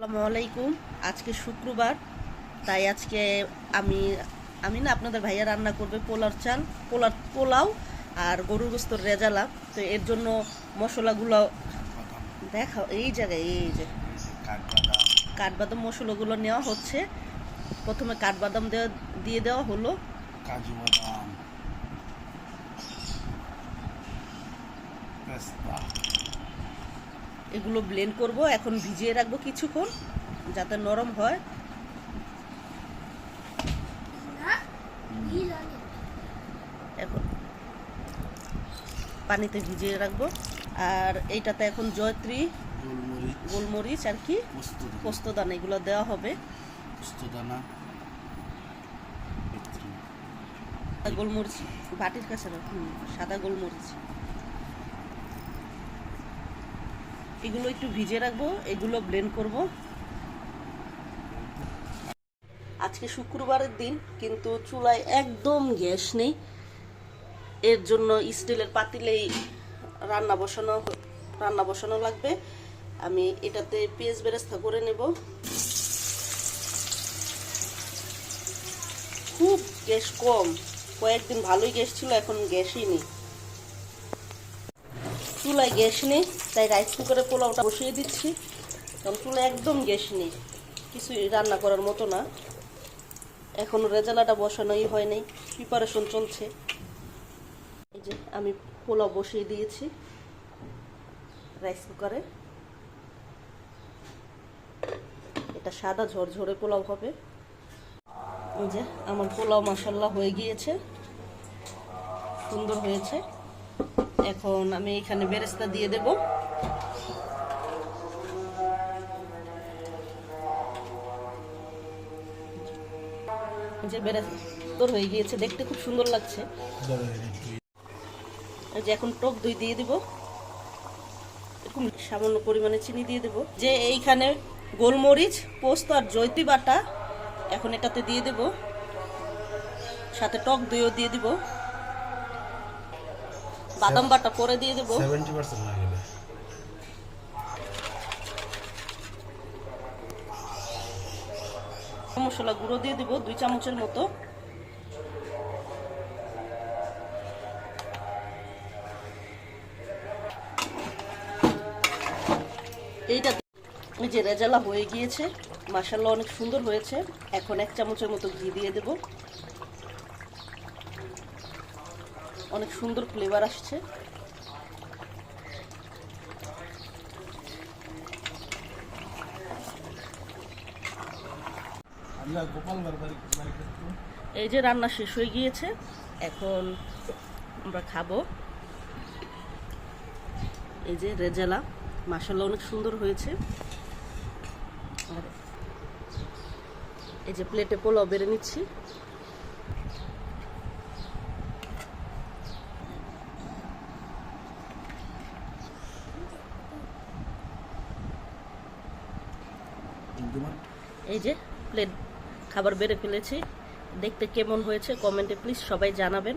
আসসালামু আলাইকুম। আজকে শুক্রবার, তাই আজকে আমি আমি না আপনাদের ভাইয়া রান্না করবে পোলার চাল, পোলার পোলাও আর গরুর গোস্তর রেজালা। তো এর জন্য মশলাগুলো দেখা এই জায়গায়, এই যে কাঠবাদাম মশলাগুলো নেওয়া হচ্ছে। প্রথমে কাঠবাদাম দেওয়া, দিয়ে দেওয়া হলো। কাজু বাদাম এগুলো ব্লেন্ড করব। এখন ভিজিয়ে রাখব কিছুক্ষণ যাতে নরম হয়। এখন পানিতে ভিজিয়ে রাখব। আর এইটাতে এখন জয়ত্রী গোলমরিচ গোলমরিচ আর কি পোস্ত পোস্তদানা এগুলো দেওয়া হবে। পোস্তদানা গোলমরিচ বাটির কাছে রাখ, সাদা গোলমরিচ। এগুলো একটু ভিজে রাখব, এগুলো ব্লেন্ড করব। আজকে শুক্রবারের দিন, কিন্তু চুলায় একদম গ্যাস নেই। এর জন্য স্টিলের পাতিলেই রান্না বসানো রান্না বসানো লাগবে। আমি এটাতে পেঁয়াজ বেরেস্তা করে নেব। খুব গ্যাস কম। কয়েকদিন ভালোই গ্যাস ছিল, এখন গ্যাসই নেই। চুলায় গ্যাস নেই, তাই রাইস কুকারে পোলাওটা বসিয়ে দিচ্ছি। কারণ চুলায় একদম গ্যাস নেই, কিছুই রান্না করার মতো না। এখনও রেজালাটা বসানোই হয় নাই প্রিপারেশন চলছে। এই যে আমি পোলাও বসিয়ে দিয়েছি রাইস কুকারে এটা সাদা ঝরঝরে পোলাও হবে। এই যে আমার পোলাও মশাল্লা হয়ে গিয়েছে। সুন্দর হয়েছে। এখন আমি এখানে বেরেস্তা দিয়ে দেব। যে বেরেস্তা হয়ে গিয়েছে, দেখতে খুব সুন্দর লাগছে। যে এখন টক দই দিয়ে দিব। এরকম সামান্য পরিমাণে চিনি দিয়ে দেব। যে এইখানে গোলমরিচ, পোস্ত আর জৈতি বাটা এখন এটাতে দিয়ে দেব। সাথে টক দইও দিয়ে দিব। বাদাম বাটা পরে দিয়ে দেব। সেভেন্টি পার্সেন্ট হয়ে গেলে মশলা গুঁড়ো দিয়ে দিব দুই চামচের মতো। এইটা এই যে রেজালা হয়ে গিয়েছে মাসাল্লা অনেক সুন্দর হয়েছে। এখন এক চামচের মতো ঘি দিয়ে দেব। অনেক সুন্দর ফ্লেভার আসছে। এই যে রান্না শেষ হয়ে গিয়েছে এখন আমরা খাব। এই যে রেজালা মাসাল্লা অনেক সুন্দর হয়েছে। এই যে প্লেটে পোলাও বেড়ে নিচ্ছি। এই যে প্লেট খাবার বেড়ে ফেলেছি। দেখতে কেমন হয়েছে কমেন্টে প্লিজ সবাই জানাবেন।